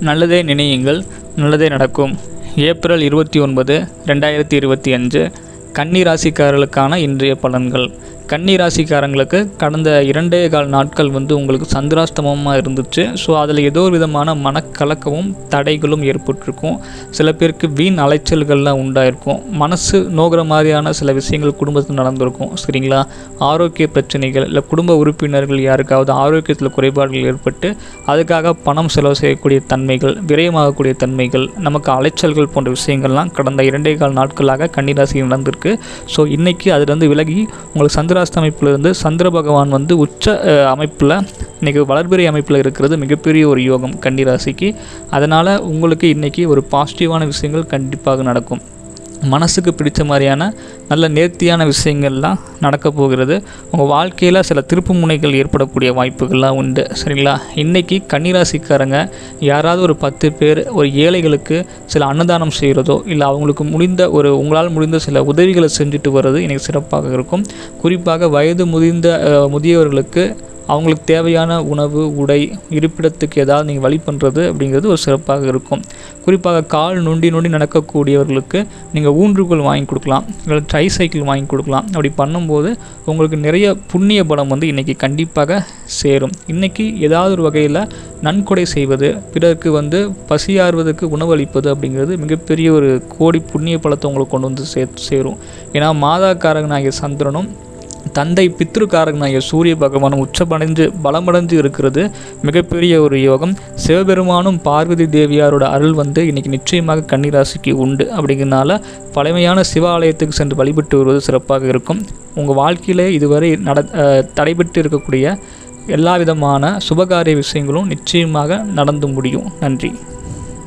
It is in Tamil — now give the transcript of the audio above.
நல்லதே நினையுங்கள் நல்லதே நடக்கும். ஏப்ரல் இருபத்தி ஒன்பது ரெண்டாயிரத்தி இருபத்தி அஞ்சு கன்னி ராசிக்காரர்களுக்கான இன்றைய பலன்கள். கன்னி ராசிக்காரங்களுக்கு கடந்த இரண்டே கால் நாட்கள் வந்து உங்களுக்கு சந்திராஷ்டமமாக இருந்துச்சு. ஸோ அதில் ஏதோ ஒரு விதமான மனக்கலக்கமும் தடைகளும் ஏற்பட்டிருக்கும். சில பேருக்கு வீண் அலைச்சல்கள்லாம் உண்டாயிருக்கும். மனசு நோகிற மாதிரியான சில விஷயங்கள் குடும்பத்தில் நடந்திருக்கும். சரிங்களா? ஆரோக்கிய பிரச்சனைகள் இல்லை குடும்ப உறுப்பினர்கள் யாருக்காவது ஆரோக்கியத்தில் குறைபாடுகள் ஏற்பட்டு அதுக்காக பணம் செலவு செய்யக்கூடிய தன்மைகள் விரயமாகக்கூடிய தன்மைகள் நமக்கு அலைச்சல்கள் போன்ற விஷயங்கள்லாம் கடந்த இரண்டே கால் நாட்களாக கன்னிராசி நடந்திருக்கு. ஸோ இன்றைக்கி அதுலேருந்து விலகி உங்களுக்கு சந்திர சந்திராஸ்தமைப்பிலிருந்து சந்திர பகவான் வந்து உச்ச அமைப்பில் இன்றைக்கி வளர்பிறை அமைப்பில் இருக்கிறது மிகப்பெரிய ஒரு யோகம் கன்னிராசிக்கு அதனால் உங்களுக்கு இன்றைக்கி ஒரு பாசிட்டிவான விஷயங்கள் கண்டிப்பாக நடக்கும். மனசுக்கு பிடிச்ச மாதிரியான நல்ல நேர்த்தியான விஷயங்கள்லாம் நடக்க போகிறது. உங்கள் வாழ்க்கையில் சில திருப்பு முனைகள் ஏற்படக்கூடிய வாய்ப்புகள்லாம் உண்டு. சரிங்களா? இன்றைக்கி கன்னிராசிக்காரங்க யாராவது ஒரு பத்து பேர் ஒரு ஏழைகளுக்கு சில அன்னதானம் செய்கிறதோ இல்லை அவங்களுக்கு முடிந்த ஒரு உங்களால் முடிந்த சில உதவிகளை செஞ்சுட்டு வர்றது எனக்கு சிறப்பாக இருக்கும். குறிப்பாக வயது முதிர்ந்த முதியவர்களுக்கு அவங்களுக்கு தேவையான உணவு உடை இருப்பிடத்துக்கு ஏதாவது நீங்கள் வழி பண்ணுறது அப்படிங்கிறது ஒரு சிறப்பாக இருக்கும். குறிப்பாக கால் நொண்டி நொண்டி நடக்கக்கூடியவர்களுக்கு நீங்கள் ஊன்றுகோல் வாங்கி கொடுக்கலாம் இல்லை ட்ரை சைக்கிள் வாங்கி கொடுக்கலாம். அப்படி பண்ணும்போது உங்களுக்கு நிறைய புண்ணிய பலம் வந்து இன்றைக்கி கண்டிப்பாக சேரும். இன்றைக்கி ஏதாவது ஒரு வகையில் நன்கொடை செய்வது பிறருக்கு வந்து பசியாறுவதற்கு உணவளிப்பது அப்படிங்கிறது மிகப்பெரிய ஒரு கோடி புண்ணிய பலத்தை உங்களுக்கு கொண்டு வந்து சே சேரும். ஏன்னா மாதாக்காரகனாகிய சந்திரனும் தந்தை பித்ருக்காரகனாகிய சூரிய பகவானும் உச்சமடைஞ்சு பலமடைஞ்சு இருக்கிறது. மிகப்பெரிய ஒரு யோகம். சிவபெருமானும் பார்வதி தேவியாரோட அருள் வந்து இன்னைக்கு நிச்சயமாக கன்னிராசிக்கு உண்டு. அப்படிங்கிறனால பழமையான சிவாலயத்துக்கு சென்று வழிபட்டு வருவது சிறப்பாக இருக்கும். உங்கள் வாழ்க்கையிலே இதுவரை நட தடைபட்டு இருக்கக்கூடிய எல்லா விதமான சுபகாரிய விஷயங்களும் நிச்சயமாக நடந்து முடியும். நன்றி.